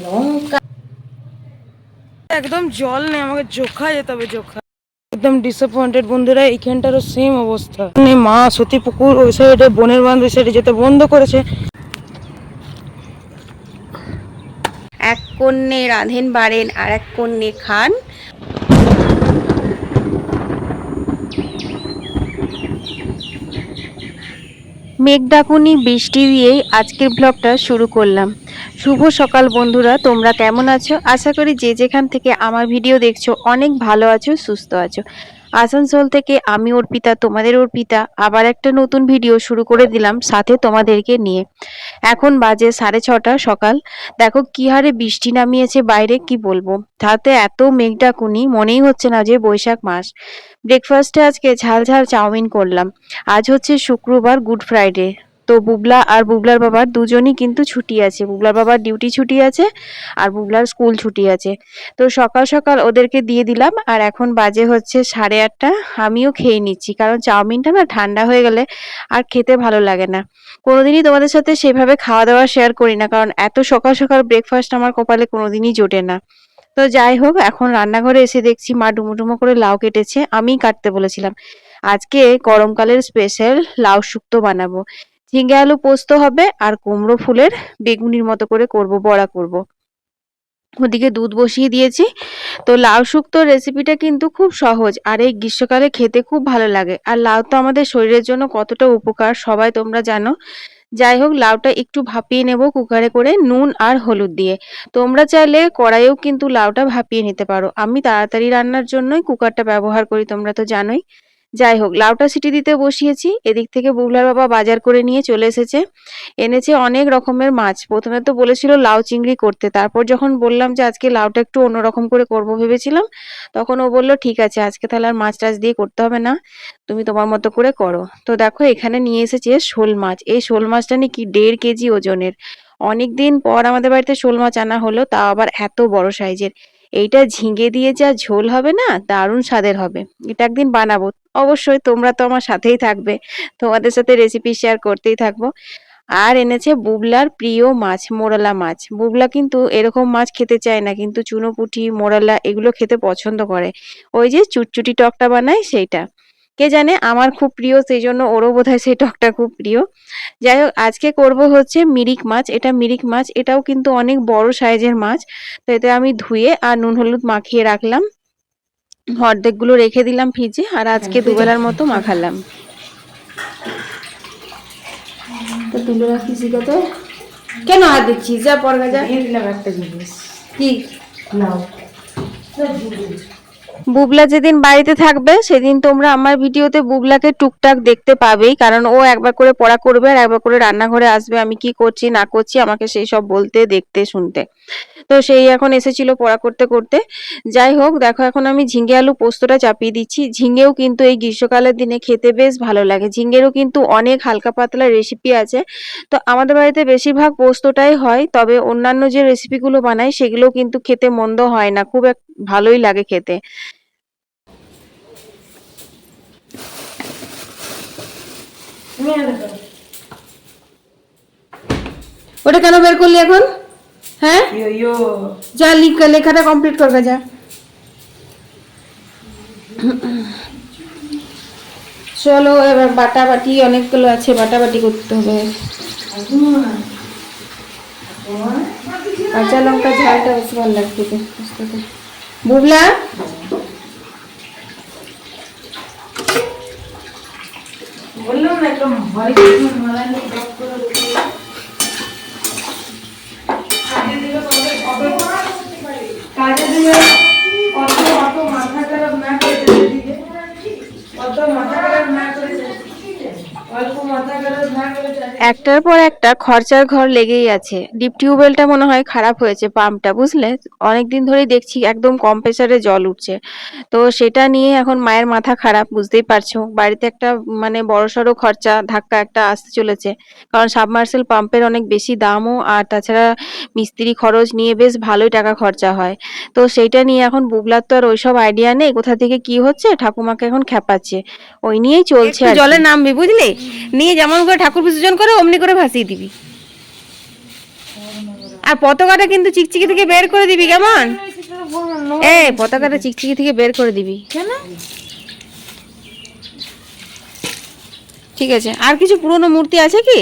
লঙ্কা। একদম জল নেই আমাকে জোখা যেতে হবে জোখা। একদম ডিসঅ্যাপয়েন্টেড বন্ধুরা এইখানটারও সেম অবস্থা। মানে মা সতী পুকুর ওই সাইডে বনের বাঁধ ওই সাইডে যেতে বন্ধ করেছে। এক কন্যে রাঁধেন বাড়েন আর এক কন্যে খান। মেঘ ডাকুনি বৃষ্টি দিয়েই আজকের ব্লগটা শুরু করলাম। শুভ সকাল বন্ধুরা, তোমরা কেমন আছো? আশা করি যে যেখান থেকে আমার ভিডিও দেখছ, অনেক ভালো আছো, সুস্থ আছো। আসানসোল থেকে আমি অর্পিতা, তোমাদের অর্পিতা, আবার একটা নতুন ভিডিও শুরু করে দিলাম সাথে তোমাদেরকে নিয়ে। এখন বাজে সাড়ে ছটা সকাল। দেখো কি হারে বৃষ্টি নামিয়েছে বাইরে, কি বলব? তাতে এত মেঘ ডাকুনি মনেই হচ্ছে না যে বৈশাখ মাস। ব্রেকফাস্টে আজকে ঝাল ঝাল চাউমিন করলাম। আজ হচ্ছে শুক্রবার গুড ফ্রাইডে তো বুবলা আর বুবলার বাবার দুজনই কিন্তু ছুটি আছে। বুবলার বাবার ডিউটি ছুটি আছে আর বুবলার স্কুল ছুটি আছে। তো সকাল সকাল ওদেরকে দিয়ে দিলাম আর এখন বাজে হচ্ছে সাড়ে আটটা। আমিও খেয়ে নিচ্ছি কারণ চাউমিনটা না ঠান্ডা হয়ে গেলে আর খেতে ভালো লাগে না। কোনোদিনই তোমাদের সাথে সেভাবে খাওয়া দাওয়া শেয়ার করি না কারণ এত সকাল সকাল ব্রেকফাস্ট আমার কপালে কোনোদিনই জোটে না। তো যাই হোক, এখন রান্নাঘরে এসে দেখছি মা ডুমো ডুমো করে লাউ কেটেছে। আমিই কাটতে বলেছিলাম। আজকে গরমকালের স্পেশাল লাউ শুক্তো বানাবো। ঝিঙ্গে আলু পোস্ত হবে আর কুমড়ো ফুলের বেগুনির মতো করে করব, বড়া করব। ওদিকে দুধ বসিয়ে দিয়েছি। তো লাউ শুক্তো রেসিপিটা কিন্তু খুব সহজ আর এই গ্রীষ্মকালে খেতে খুব ভালো লাগে। আর লাউ তো আমাদের শরীরের জন্য কতটা উপকার সবাই তোমরা জানো। যাই হোক, লাউটা একটু ভাপিয়ে নেব কুকারে করে নুন আর হলুদ দিয়ে। তোমরা চাইলে কড়াইয়েও কিন্তু লাউটা ভাপিয়ে নিতে পারো। আমি তাড়াতাড়ি রান্নার জন্যই কুকারটা ব্যবহার করি, তোমরা তো জানোই। যাই হোক, লাউটা সিটি দিতে বসিয়েছি। এদিক থেকে বুবলার বাবা বাজার করে নিয়ে চলে এসেছে। এনেছে অনেক রকমের মাছ। প্রথমে তো বলেছিল লাউ চিংড়ি করতে। তারপর যখন বললাম যে আজকে লাউটা একটু অন্যরকম করে করব ভেবেছিলাম, তখন ও বলল, ঠিক আছে, আজকে তাহলে আর মাছ টাছ দিয়ে করতে হবে না। তুমি তোমার মতো করে করো। তো দেখো, এখানে নিয়ে এসেছে শোল মাছ। এই শোল মাছটা নাকি দেড় কেজি ওজনের। অনেক দিন পর আমাদের বাড়িতে শোল মাছ আনা হলো তাও আবার এত বড় সাইজের। এইটা ঝিঙে দিয়ে যা ঝোল হবে না, দারুণ স্বাদের হবে। এটা একদিন বানাবো। অবশ্যই তোমরা তো আমার সাথেই থাকবে। তোমাদের সাথে রেসিপি শেয়ার করতেই থাকব। আর এনেছে বুবলার প্রিয় মাছ, মোরালা মাছ। বুবলা কিন্তু এরকম মাছ খেতে চায় না, কিন্তু চুনোপুঁটি মোরালা এগুলো খেতে পছন্দ করে। ওই যে চুটচুটি টকটা বানায় সেইটা। কে জানে? আমার খুব প্রিয় সেই জন্য ওরও বোধহয় সেই টকটা খুব প্রিয়। যাই হোক আজকে করব হচ্ছে মিরিক মাছ। এটা মিরিক মাছ এটাও কিন্তু অনেক বড় সাইজের মাছ। তো এতে আমি ধুয়ে আর নুন হলুদ মাখিয়ে রাখলাম। অর্ধেকগুলো রেখে দিলাম ফ্রিজে আর আজকে দুবেলার মতো মাখালাম। তো তুলে রাখি শিখাতে কেন হাত দিচ্ছিস? যা পড়গা যা। দিলাম একটা জিনিস। কি? বুবলা যেদিন বাড়িতে থাকবে, সেদিন তোমরা আমার ভিডিওতে বুবলাকে টুকটাক দেখতে পাবেই, কারণ ও একবার করে পড়া করবে আর একবার করে রান্নাঘরে আসবে, আমি কি করছি, না করছি, আমাকে সেই সব বলতে, দেখতে, শুনতে। তো সেই এখন এসেছিল পড়া করতে করতে। যাই হোক, দেখো এখন আমি ঝিঙ্গে আলু পোস্তটা চাপিয়ে দিচ্ছি। ঝিঙ্গেও কিন্তু এই গ্রীষ্মকালের দিনে খেতে বেশ ভালো লাগে। ঝিঙ্গেরও কিন্তু অনেক হালকা পাতলা রেসিপি আছে। তো আমাদের বাড়িতে বেশিরভাগ পোস্তটাই হয়, তবে অন্যান্য যে রেসিপিগুলো বানাই, সেগুলো কিন্তু খেতে মন্দ হয় না। খুব এক, ভালোই লাগে খেতে। ওটা কেন বের করলি এখন? হ্যাঁ? যা লিখা লেখাটা কমপ্লিট করবে যা চলো এবার বাটা বাটি অনেকগুলো আছে বাটা বাটি করতে হবে। কাঁচা লঙ্কা ঝালটা বেশ ভালো পোস্ততে। বুবলা বললাম না নিয়ে জপ করে। কাজে দিলে অত মাথা খারাপ না করে অত মাথা খারাপ না করে একটার পর একটা খরচার ঘর লেগেই আছে। ডিপ টিউবওয়েলটা মনে হয় খারাপ হয়েছে পাম্পটা বুঝলে? অনেকদিন ধরেই দেখছি একদম কম প্রেসারে জল উঠছে। তো সেটা নিয়ে এখন মায়ের মাথা খারাপ বুঝতেই পারছ? বাড়িতে একটা মানে বড়সড় খরচা ধাক্কা একটা আসতে চলেছে। কারণ সাবমার্সেল পাম্পের অনেক বেশি দামও আর তাছাড়া মিস্ত্রি খরচ নিয়ে বেশ ভালোই টাকা খরচা হয়। তো সেইটা নিয়ে এখন বুবলার তো আর ওইসব আইডিয়া নেই। কোথা থেকে কি হচ্ছে? ঠাকুমাকে এখন খেপাচ্ছে ওই নিয়েই চলছে জলে নামবি বুঝলি? নিয়ে যেমন করে ঠাকুর বিসর্জন করে অমনি করে ভাসিয়ে দিবি। আর পতাকাটা কিন্তু চিকচিকি থেকে বের করে দিবি কেমন? এ পতাকাটা চিকচিকি থেকে বের করে দিবি। কেন? ঠিক আছে আর কিছু পুরনো মূর্তি আছে কি?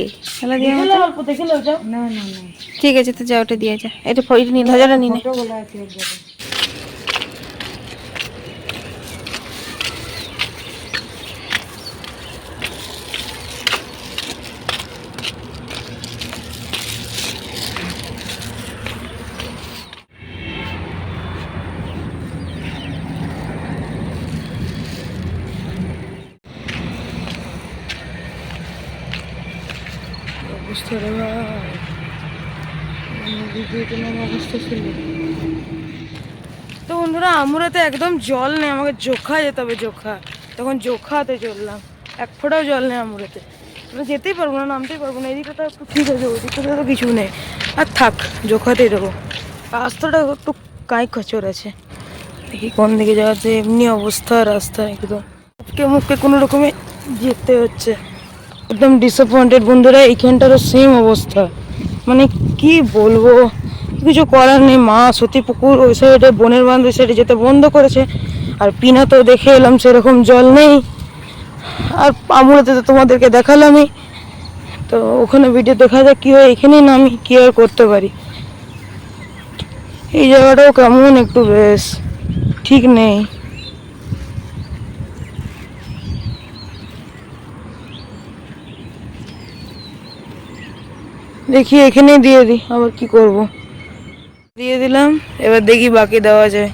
ঠিক আছে তো যা ওটা দিয়ে যা। এটা ফইট নিয়ে ধ্বজাটা নিয়ে তো বন্ধুরা আমুরাতে একদম জল নেই, আমাকে জোখা যেতে হবে, জোখা। তখন জোখাতে চললাম, এক ফোঁটাও জল নেই আমুরাতে। আমরা যেতেই পারব না, নামতেই পারব না, এদিকে তো একটু ঠিক আছে, ওদিকে তো কিছু নেই। আর থাক, জোখাতেই দেবো। রাস্তাটা একটু কাঁই খচর আছে। দেখি কোন দিকে যাওয়াতে এমনি অবস্থা রাস্তা একদম। মুখকে কোনো রকমে যেতে হচ্ছে। একদম ডিসঅ্যাপয়েন্টেড বন্ধুরা, এইখানটারও সেম অবস্থা। মানে কি বলব, কিছু করার নেই, মা সতী পুকুর ওই সাইডে বনের বাঁধ ওই সাইডে যেতে বন্ধ করেছে, আর পিনা তো দেখে এলাম সেরকম জল নেই। আর আমুলাতে তো তোমাদেরকে দেখালামই। তো ওখানে ভিডিও দেখা যাক কী হয় এখানেই নামি কী আর করতে পারি। এই জায়গাটাও কেমন একটু বেশ, ঠিক নেই। দেখি এখানেই দিয়ে দিই, আবার কি করব? দিয়ে দিলাম, এবার দেখি বাকি দেওয়া যায়।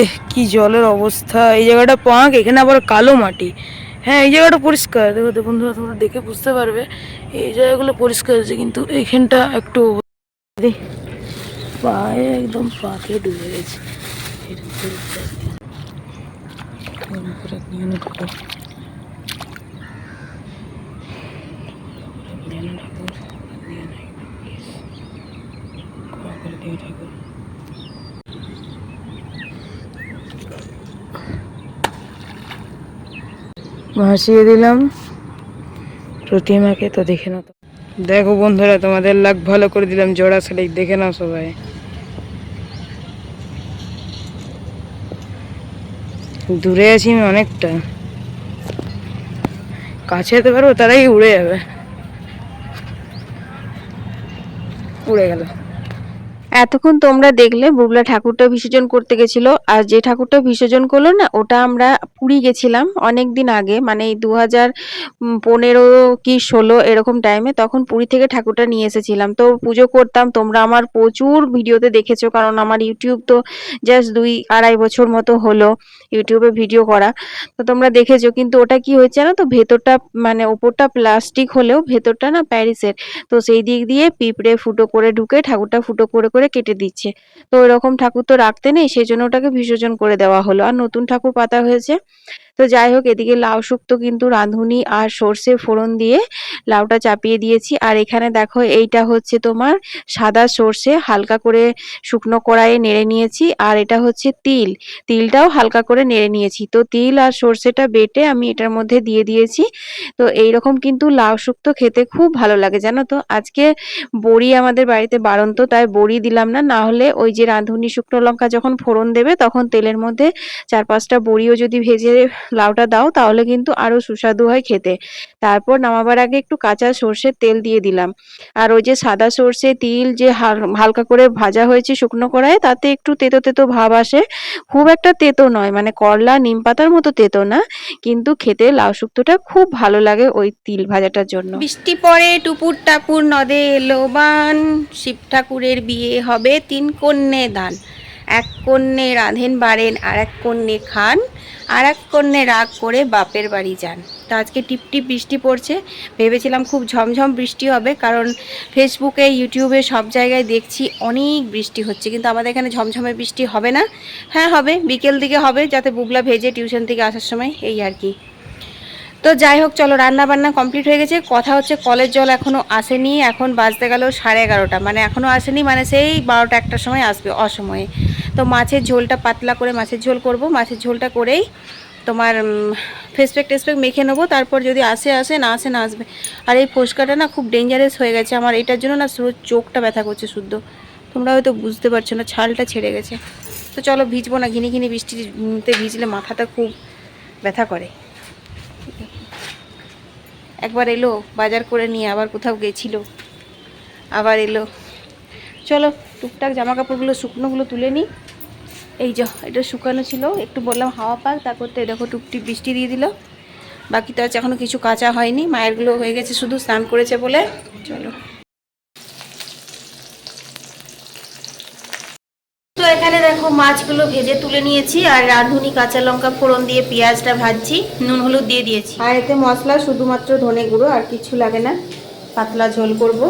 এহ, কি জলের অবস্থা। এই জায়গাটা পাঁক, এখানে আবার কালো মাটি। হ্যাঁ এই জায়গাটা পরিষ্কার। দেখো তো বন্ধুরা, তোমরা দেখে বুঝতে পারবে। এই জায়গাগুলো পরিষ্কার আছে কিন্তু এইখানটা একটু পায়ে একদম পাকে ডুবে গেছে। এরকম করে দেখ। এরকম করে নিয়ে নে ঠাকুর। নিয়ে নে ঠাকুর, নিয়ে নে। ভাসিয়ে দিলাম। প্রতিমাকে তো দেখে নাও তো। দেখো বন্ধুরা, তোমাদের লাগ ভালো করে দিলাম, জোড়া শালিক দেখে নাও সবাই। দূরে আছি আমি অনেকটা। কাছে যেতে পারব, তারাই উড়ে যাবে। উড়ে গেল। এতক্ষণ তোমরা দেখলে বুবলা ঠাকুরটা বিসর্জন করতে গেছিল, আর যে ঠাকুরটা বিসর্জন করল না, ওটা আমরা পুরী গেছিলাম অনেক দিন আগে মানে দু হাজার পনেরো কি ষোলো এরকম টাইমে তখন পুরী থেকে ঠাকুরটা নিয়ে এসেছিলাম। তো পুজো করতাম, তোমরা আমার প্রচুর ভিডিওতে দেখেছ, কারণ আমার ইউটিউব তো জাস্ট দুই আড়াই বছর মতো হলো ইউটিউবে ভিডিও করা। তো তোমরা দেখেছ, কিন্তু ওটা কি হয়েছে না তো, ভেতরটা মানে ওপরটা প্লাস্টিক হলেও ভেতরটা না প্যারিসের, তো সেই দিক দিয়ে পিঁপড়ে ফুটো করে ঢুকে ঠাকুরটা ফুটো করে করে কেটে দিচ্ছে। তো ওইরকম ঠাকুর তো রাখতে নেই, সেই জন্য ওটাকে বিসর্জন করে দেওয়া হলো। আর নতুন ঠাকুর পাতা হয়েছে তো যাই হোক, এদিকে লাউ শুক্তো কিন্তু রাঁধুনি আর সর্ষে ফোড়ন দিয়ে লাউটা চাপিয়ে দিয়েছি। আর এখানে দেখো, এইটা হচ্ছে তোমার সাদা সর্ষে, হালকা করে শুকনো কড়াইয়ে নেড়ে নিয়েছি। আর এটা হচ্ছে তিল, তিলটাও হালকা করে নেড়ে নিয়েছি। তো তিল আর সর্ষেটা বেটে আমি এটার মধ্যে দিয়ে দিয়েছি। তো এইরকম কিন্তু লাউ শুক্তো খেতে খুব ভালো লাগে, জানো তো? আজকে বড়ি আমাদের বাড়িতে বাড়ন্ত, তাই বড়ি দিলাম না। না হলে ওই যে রাঁধুনি শুকনো লঙ্কা যখন ফোড়ন দেবে, তখন তেলের মধ্যে চার পাঁচটা বড়িও যদি ভেজে লাউটা দাও, তাহলে কিন্তু আরও সুস্বাদু হয় খেতে। তারপর নামাবার আগে একটু কাঁচা সর্ষের তেল দিয়ে দিলাম। আর ওই যে সাদা সর্ষে তিল যে হাল- হালকা করে ভাজা হয়েছে শুকনো কড়াইয়ে, তাতে একটু তেতো তেতো ভাব আসে। খুব একটা তেতো নয় মানে করলা, নিম পাতার মতো তেতো না, কিন্তু খেতে লাউ শুক্তোটা খুব ভালো লাগে ওই তিল ভাজাটার জন্য। বৃষ্টি পরে টুপুর টাপুর নদে এলো বান, শিব ঠাকুরের বিয়ে হবে তিন কন্যে দান। এক কন্যে রাঁধেন বাড়েন আর এক কন্যে খান আর এক কন্যে রাগ করে বাপের বাড়ি যান। তো আজকে টিপ টিপ বৃষ্টি পড়ছে। ভেবেছিলাম খুব ঝমঝম বৃষ্টি হবে, কারণ ফেসবুকে, ইউটিউবে সব জায়গায় দেখছি অনেক বৃষ্টি হচ্ছে, কিন্তু আমাদের এখানে ঝমঝমে বৃষ্টি হবে না। হ্যাঁ হবে, বিকেল দিকে হবে, যাতে বুবলা ভেজে টিউশন থেকে আসার সময় এই আর কি। তো যাই হোক, চলো রান্না বান্না কমপ্লিট হয়ে গেছে। কথা হচ্ছে, কলের জল এখনও আসেনি। এখন বাজতে গেল সাড়ে এগারোটা। মানে এখনও আসেনি মানে সেই বারোটা একটার সময় আসবে, অসময়ে। তো মাছের ঝোলটা পাতলা করে মাছের ঝোল করব। মাছের ঝোলটা করেই তোমার ফেস প্যাক টেস মেখে নেব। তারপর যদি আসে আসে, না আসে, না আসবে। আর এই ফোসকাটা না খুব ডেঞ্জারাস হয়ে গেছে। আমার এটার জন্য না শুধু চোখটা ব্যথা করছে শুদ্ধ। তোমরা হয়তো বুঝতে পারছ না, ছালটা ছেড়ে গেছে। তো চলো ভিজবো না, ঘিনি ঘিনি বৃষ্টিতে ভিজলে মাথাটা খুব ব্যথা করে। একবার এলো, বাজার করে নিয়ে আবার কোথাও গেছিল। আবার এলো। চলো টুকটাক জামা কাপড়গুলো শুকনোগুলো তুলে নিই। এই যে, এটা শুকানো ছিল। একটু বললাম হাওয়া পাক তা করতে দেখো টুকটি বৃষ্টি দিয়ে দিল। বাকি তো আছে এখনও কিছু কাঁচা হয়নি। মায়েরগুলো হয়ে গেছে, শুধু স্নান করেছে বলে। চলো। তো এখানে দেখো মাছগুলো ভেজে তুলে নিয়েছি, আর রাঁধুনি কাঁচা লঙ্কা ফোড়ন দিয়ে পেঁয়াজটা ভাজছি, নুন হলুদ দিয়ে দিয়েছি। আর এতে মশলা শুধুমাত্র ধনে গুঁড়ো, আর কিছু লাগে না। পাতলা ঝোল করব।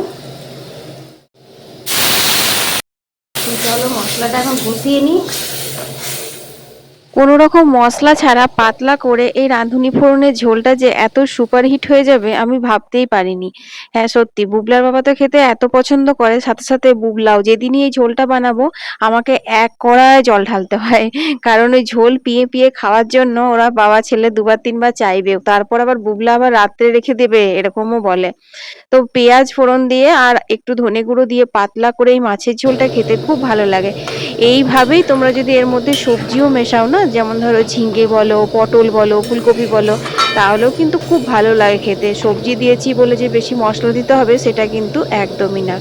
চলো মশলাটা এখন কষিয়ে নিই। কোনো রকম মশলা ছাড়া পাতলা করে এই রাঁধুনি ফোড়নের ঝোলটা যে এত সুপারহিট হয়ে যাবে, আমি ভাবতেই পারিনি। হ্যাঁ সত্যি, বুবলার বাবা তো খেতে এত পছন্দ করে, সাথে সাথে বুবলাও, যেদিনই এই ঝোলটা বানাবো, আমাকে এক কড়ায় জল ঢালতে হয়। কারণ ওই ঝোল পিয়ে পিয়ে খাওয়ার জন্য ওরা বাবা, ছেলে দুবার তিনবার চাইবে তারপর আবার বুবলা আবার রাত্রে রেখে দেবে, এরকমও বলে। তো পেঁয়াজ ফোড়ন দিয়ে আর একটু ধনে গুঁড়ো দিয়ে পাতলা করে এই মাছের ঝোলটা খেতে খুব ভালো লাগে। এইভাবেই তোমরা যদি এর মধ্যে সবজিও মেশাও না যেমন ধরো ঝিঙ্গে বলো, পটল বলো, ফুলকপি বলো, তাহলেও কিন্তু খুব ভালো লাগে খেতে। সবজি দিয়েছি বলে যে বেশি মশলা দিতে হবে, সেটা কিন্তু একদমই না।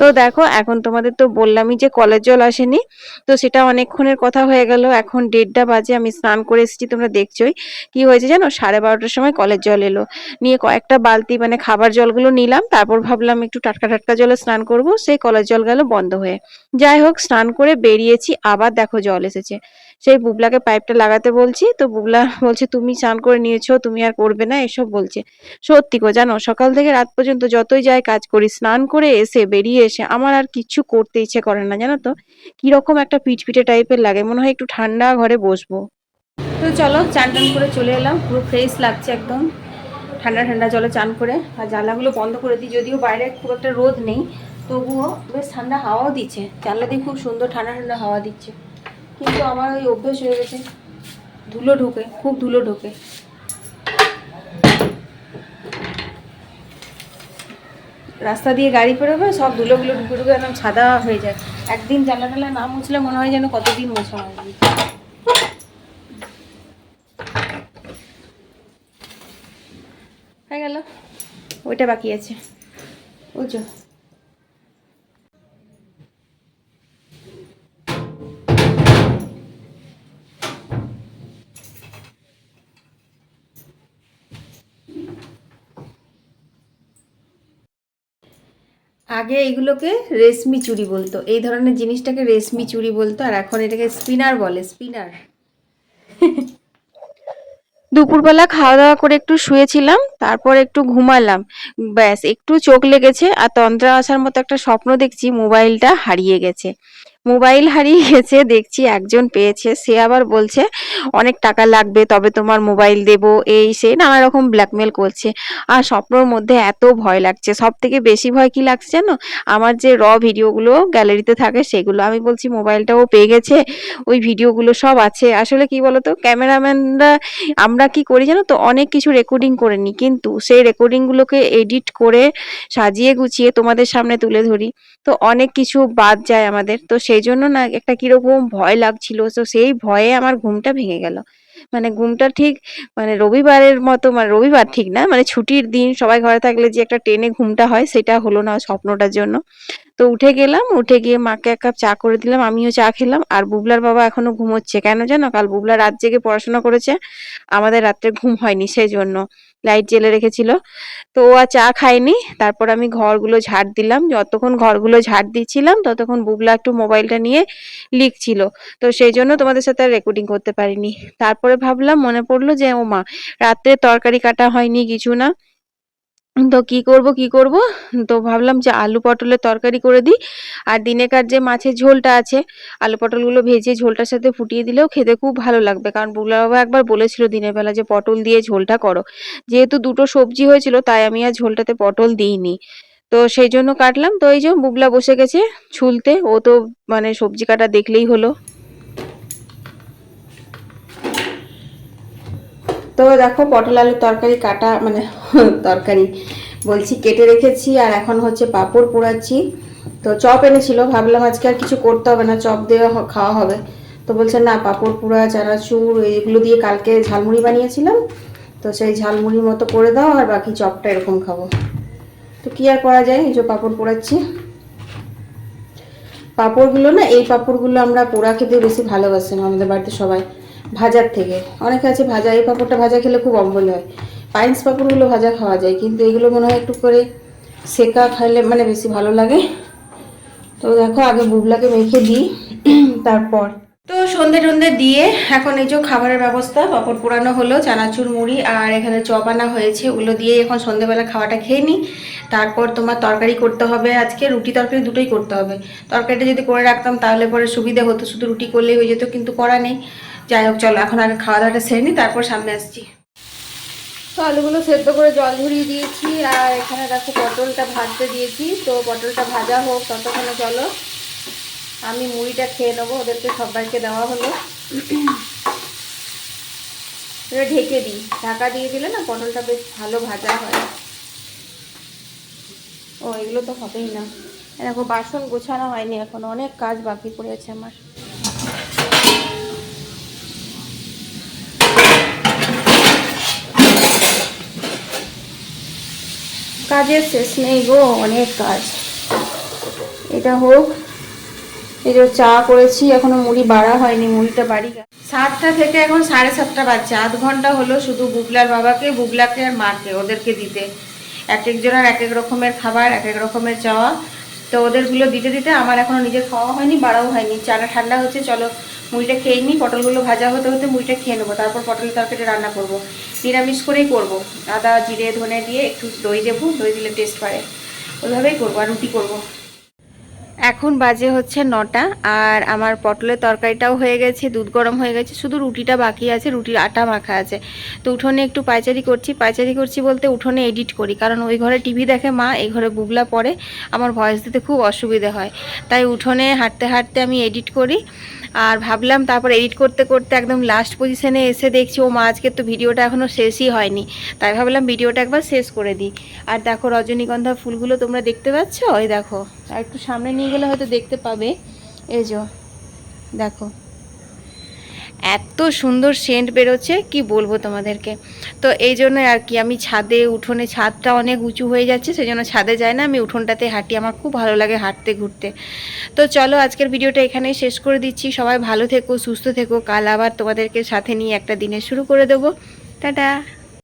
তো দেখো, এখন তোমাদের তো বললামই যে কলের জল আসেনি, তো সেটা অনেকক্ষণের কথা হয়ে গেল। এখন দেড়টা বাজে, আমি স্নান করে এসেছি, তোমরা দেখছোই। কি হয়েছে জানো? সাড়ে বারোটার সময় কলের জল এলো। নিয়ে কয়েকটা বালতি মানে খাবার জলগুলো নিলাম, তারপর ভাবলাম একটু টাটকা টাটকা জলে স্নান করব। সেই কলের জল গেল বন্ধ হয়ে। যাই হোক, স্নান করে বেরিয়েছি, আবার দেখো জল এসেছে। সেই বুবলাকে পাইপটা লাগাতে বলছি। তো বুবলা বলছে, তুমি স্নান করে নিয়েছো, তুমি আর করবে না, এসব বলছে। সত্যি গো, জানো, সকাল থেকে রাত পর্যন্ত যতই যাই কাজ করি, স্নান করে এসে, বেরিয়ে এসে আমার আর কিচ্ছু করতে ইচ্ছে করে না, জানো তো? কীরকম একটা পিটপিটে টাইপের লাগে, মনে হয় একটু ঠান্ডা ঘরে বসবো। তো চলো, চান টান করে চলে এলাম, পুরো ফ্রেশ লাগছে একদম। ঠান্ডা ঠান্ডা জলে চান করে, আর জানলাগুলো বন্ধ করে দিই, যদিও বাইরে খুব একটা রোদ নেই, তবুও বেশ ঠান্ডা হাওয়াও দিচ্ছে। জানলা দিয়ে খুব সুন্দর ঠান্ডা ঠান্ডা হাওয়া দিচ্ছে। কিন্তু আমার ওই অভ্যেস হয়ে গেছে। ধুলো ঢোকে, খুব ধুলো ঢোকে। রাস্তা দিয়ে গাড়ি পেরোবে সব ধুলোগুলো ঢুকে ঢুকে একদম সাদা হয়ে যায়। একদিন জানলা টালা না মুছলে মনে হয় যেন কতদিন মোছা হয়নি হয়ে গেল। ওইটা বাকি আছে। বুঝছ আগে এইগুলোকে রেশমি চুড়ি বলতো। এই ধরনের জিনিসটাকে রেশমি চুড়ি বলতো, আর এখন এটাকে স্পিনার বলে, স্পিনার। দুপুরবেলা খাওয়া দাওয়া করে একটু শুয়েছিলাম, তারপর একটু ঘুমালাম। ব্যাস, একটু চোখ লেগেছে, আর তন্দ্রা আসার মতো একটা স্বপ্ন দেখছি, মোবাইলটা হারিয়ে গেছে। মোবাইল হারিয়ে গেছে, দেখছি একজন পেয়েছে, সে আবার বলছে, অনেক টাকা লাগবে, তবে তোমার মোবাইল দেব। এই সে নানা রকম ব্ল্যাকমেল করছে। আর স্বপ্নর মধ্যে এত ভয় লাগছে সব থেকে বেশি ভয় কি লাগছে জানো? আমার যে র ভিডিওগুলো গ্যালারিতে থাকে, সেগুলো। আমি বলছি, মোবাইলটাও পেয়ে গেছে, ওই ভিডিওগুলো সব আছে। আসলে কি বলতো, ক্যামেরাম্যানরা, আমরা কি করি জানো তো, অনেক কিছু রেকর্ডিং করে নিই কিন্তু সেই রেকর্ডিংগুলোকে এডিট করে সাজিয়ে গুছিয়ে তোমাদের সামনে তুলে ধরি। তো অনেক কিছু বাদ যায় আমাদের। তো সেই জন্য না একটা কীরকম ভয় লাগছিল। তো সেই ভয়ে আমার ঘুমটা ভেঙে গেল। মানে ঘুমটা ঠিক মানে রবিবারের মতো মানে রবিবার ঠিক না মানে ছুটির দিন সবাই ঘরে থাকলে যে একটা টেনে ঘুমটা হয় সেটা হলো না স্বপ্নটার জন্য। তো উঠে গেলাম, উঠে গিয়ে মাকে এক কাপ চা করে দিলাম, আমিও চা খেলাম। আর বুবলার বাবা এখনও ঘুমোচ্ছে। কেন জানো? কাল বুবলা রাত জেগে পড়াশোনা করেছে। আমাদের রাত্রে ঘুম হয়নি সেই জন্য লাইট জেলে রেখেছিল। তো ও আর চা খায়নি। তারপর আমি ঘরগুলো ঝাড় দিলাম। যতক্ষণ ঘরগুলো ঝাড় দিচ্ছিলাম, ততক্ষণ বুবলা একটু মোবাইলটা নিয়ে লিখছিল। তো সেই জন্য তোমাদের সাথে আর রেকর্ডিং করতে পারিনি। তারপরে ভাবলাম, মনে পড়ল যে ও মা রাত্রে তরকারি কাটা হয়নি, কিছু না। তো কি করব কি করব? তো ভাবলাম যে আলু পটলের তরকারি করে দিই। আর দিনেকার যে মাছের ঝোলটা আছে, আলু পটলগুলো ভেজে ঝোলটার সাথে ফুটিয়ে দিলেও খেতে খুব ভালো লাগবে। কারণ বুগলা বাবা একবার বলেছিল দিনের বেলা যে পটল দিয়ে ঝোলটা করো। যেহেতু দুটো সবজি হয়েছিল, তাই আমি আর ঝোলটাতে পটল দিইনি। তো সেই জন্য কাটলাম। তো এই যে বুবলা বসে গেছে ছুলতে। ও তো মানে সবজি কাটা দেখলেই হলো। তো দেখো পটল আলুর তরকারি কাটা মানে তরকারি বলছি কেটে রেখেছি আর এখন হচ্ছে পাঁপড় পোড়াচ্ছি। তো চপ এনেছিল, ভাবলাম আজকে আর কিছু করতে হবে না, চপ দেওয়া খাওয়া হবে। তো বলছে না, পাঁপড় পোড়া, চানাচুর এগুলো দিয়ে কালকে ঝালমুড়ি বানিয়েছিলাম। তো সেই ঝালমুড়ির মতো করে দাও আর বাকি চপটা এরকম খাব। তো কি আর করা যায়? এই যে পাঁপড় পোড়াচ্ছি। পাঁপড়গুলো না, এই পাঁপড়গুলো আমরা পোড়া খেতে বেশি ভালোবাসি আমাদের বাড়িতে সবাই। ভাজার থেকে। অনেকে আছে ভাজা, এই পাঁপড়টা ভাজা খেলে খুব অম্বল হয়। পাইন্স পাঁপড়গুলো ভাজা খাওয়া যায়, কিন্তু এগুলো মনে হয় একটু করে সেকা খাইলে মানে বেশি ভালো লাগে। তো দেখো, আগে বুবলাকে মেখে দিই, তারপর। তো সন্ধে টন্ধে দিয়ে এখন এই যে খাবারের ব্যবস্থা, পাঁপড় পোড়ানো হলো, চানাচুর মুড়ি আর এখানে চপ আনা হয়েছে, ওগুলো দিয়ে এখন সন্ধেবেলা খাওয়াটা খেয়ে নিই। তারপর তোমার তরকারি করতে হবে, আজকে রুটি তরকারি দুটোই করতে হবে। তরকারিটা যদি করে রাখতাম তাহলে পরে সুবিধা হতো, শুধু রুটি করলেই হয়ে যেত, কিন্তু করা নেই। যাই হোক, চলো, এখন আগে খাওয়া দাওয়াটা সেরে নিই তারপর সামনে আসছি। তো আলুগুলো সেদ্ধ করে জল ঝরিয়ে দিয়েছি, আর এখানে দেখো পটলটা ভাজতে দিয়েছি। তো পটলটা ভাজা হোক, ততক্ষণে চলো। আমি মুড়িটা খেয়ে নেব, ওদেরকে সবাইকে দেওয়া হলো। এটা ঢেকে দিই। ঢাকা দিয়ে দিলে না, পটলটা বেশ ভালো ভাজা হয়। ও, এগুলো তো হবেই না। দেখো, বাসন গোছানো হয়নি এখন, অনেক কাজ বাকি পড়ে আছে আমার। কাজের শেষ নেই গো, অনেক কাজ। এটা হোক, এই যে চা করেছি, এখনও মুড়ি বাড়া হয়নি, মুড়িটা বাড়ি সাতটা থেকে এখন সাড়ে সাতটা বাজছে, আধ ঘণ্টা হলো শুধু বুবলার বাবাকে, বুবলাকে আর মাকে, ওদেরকে দিতে। এক একজনের এক এক রকমের খাবার, এক এক রকমের চাওয়া। তো ওদেরগুলো দিতে দিতে আমার এখনও নিজের খাওয়া হয়নি, বাড়াও হয়নি। চাটা ঠান্ডা হচ্ছে, চলো মুড়িটা খেয়ে নিই, পটলগুলো ভাজা হতে হতে মুড়িটা খেয়ে নেব, তারপর পটলের তরকারি রান্না করব। নিরামিষ করেই করব। আদা, জিরে, ধনে দিয়ে একটু দই দেবো, দই দিলে টেস্ট বাড়ে। ওইভাবেই করব আর রুটি করব। এখন বাজে হচ্ছে নটা, আর আমার পটলের তরকারিটাও হয়ে গেছে, দুধ গরম হয়ে গেছে, শুধু রুটিটা বাকি আছে, রুটির আটা মাখা আছে। তো উঠোনে একটু পাইচারি করছি পাইচারি করছি বলতে উঠোনে এডিট করি, কারণ ওই ঘরে টিভি দেখে মা, এই ঘরে বুবলা পড়ে, আমার ভয়েস দিতে খুব অসুবিধে হয়। তাই উঠোনে হাঁটতে হাঁটতে আমি এডিট করি। আর ভাবলাম তারপর এডিট করতে করতে একদম লাস্ট পজিশনে এসে দেখছি, ও মা, আজকে তো ভিডিওটা এখনও শেষই হয়নি। তাই ভাবলাম ভিডিওটা একবার শেষ করে দিই। আর দেখো রজনীগন্ধা ফুলগুলো তোমরা দেখতে পাচ্ছ? ওই দেখো, আর একটু সামনে নিয়ে গেলে হয়তো দেখতে পাবে। এই যে, দেখো। এত সুন্দর সেন্ট বেরোচ্ছে, কি বলব তোমাদেরকে? তো এই জন্য আর কি আমি ছাদে, উঠোনে, ছাদটা অনেক উঁচু হয়ে যাচ্ছে সেই জন্য ছাদে যায় না, আমি উঠোনটাতে হাঁটি, আমার খুব ভালো লাগে হাঁটতে ঘুরতে। তো চলো আজকের ভিডিওটা এখানেই শেষ করে দিচ্ছি, সবাই ভালো থেকো, সুস্থ থেকো, কাল আবার তোমাদেরকে সাথে নিয়ে একটা দিনে শুরু করে দেবো। টাটা!